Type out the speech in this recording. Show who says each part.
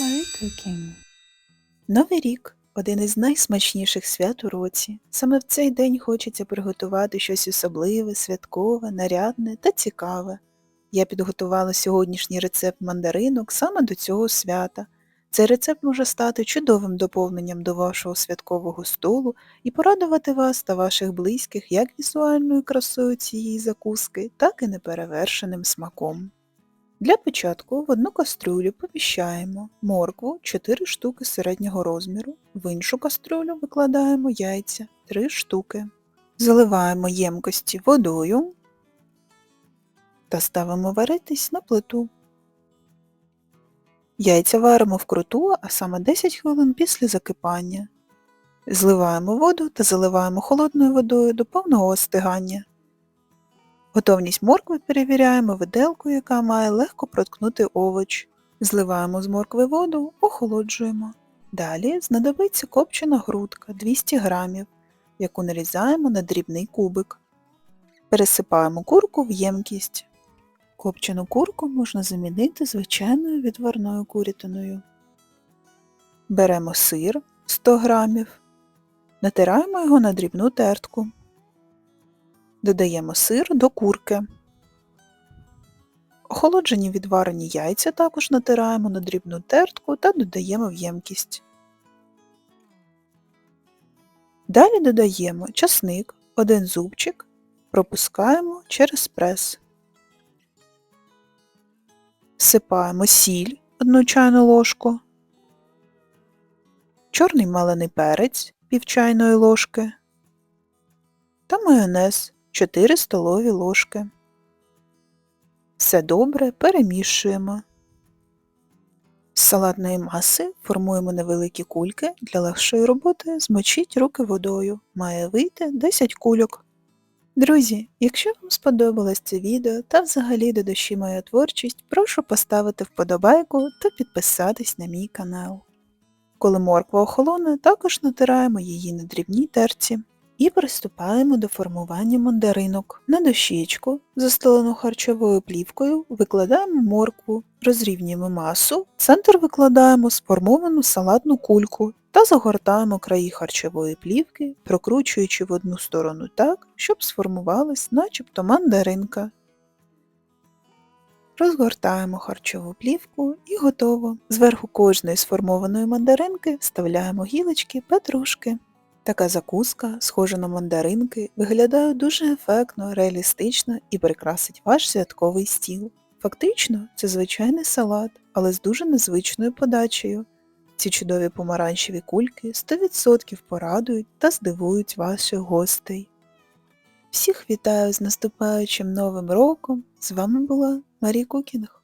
Speaker 1: Marie Cooking. Новий рік один із найсмачніших свят у році. Саме в цей день хочеться приготувати щось особливе, святкове, нарядне та цікаве. Я підготувала сьогоднішній рецепт мандаринок саме до цього свята. Цей рецепт може стати чудовим доповненням до вашого святкового столу і порадувати вас та ваших близьких як візуальною красою цієї закуски, так і неперевершеним смаком. Для початку в одну кастрюлю поміщаємо моркву 4 штуки середнього розміру, в іншу кастрюлю викладаємо яйця 3 штуки. Заливаємо ємкості водою та ставимо варитись на плиту. Яйця варимо вкруту, а саме 10 хвилин після закипання. Зливаємо воду та заливаємо холодною водою до повного остигання. Готовність моркви перевіряємо виделкою, яка має легко проткнути овоч. Зливаємо з моркви воду, охолоджуємо. Далі знадобиться копчена грудка 200 г, яку нарізаємо на дрібний кубик. Пересипаємо курку в ємкість. Копчену курку можна замінити звичайною відварною курятиною. Беремо сир 100 г, натираємо його на дрібну тертку. Додаємо сир до курки. Охолоджені відварені яйця також натираємо на дрібну тертку та додаємо в ємкість. Далі додаємо часник, один зубчик, пропускаємо через прес. Всипаємо сіль 1 чайну ложку, чорний малений перець пів чайної ложки та майонез 4 столові ложки. Все добре перемішуємо. З салатної маси формуємо невеликі кульки. Для легшої роботи змочіть руки водою. Має вийти 10 кульок. Друзі, якщо вам сподобалось це відео та взагалі до душі моя творчість, прошу поставити вподобайку та підписатись на мій канал. Коли морква охолоне, також натираємо її на дрібній терці. І приступаємо до формування мандаринок. На дощечку, застелену харчовою плівкою, викладаємо моркву, розрівнюємо масу, в центр викладаємо сформовану салатну кульку та загортаємо краї харчової плівки, прокручуючи в одну сторону так, щоб сформувалась начебто мандаринка. Розгортаємо харчову плівку і готово. Зверху кожної сформованої мандаринки вставляємо гілочки петрушки. Така закуска, схожа на мандаринки, виглядає дуже ефектно, реалістично і прикрасить ваш святковий стіл. Фактично, це звичайний салат, але з дуже незвичною подачею. Ці чудові помаранчеві кульки 100% порадують та здивують ваших гостей. Всіх вітаю з наступаючим новим роком! З вами була Марія Кукінг.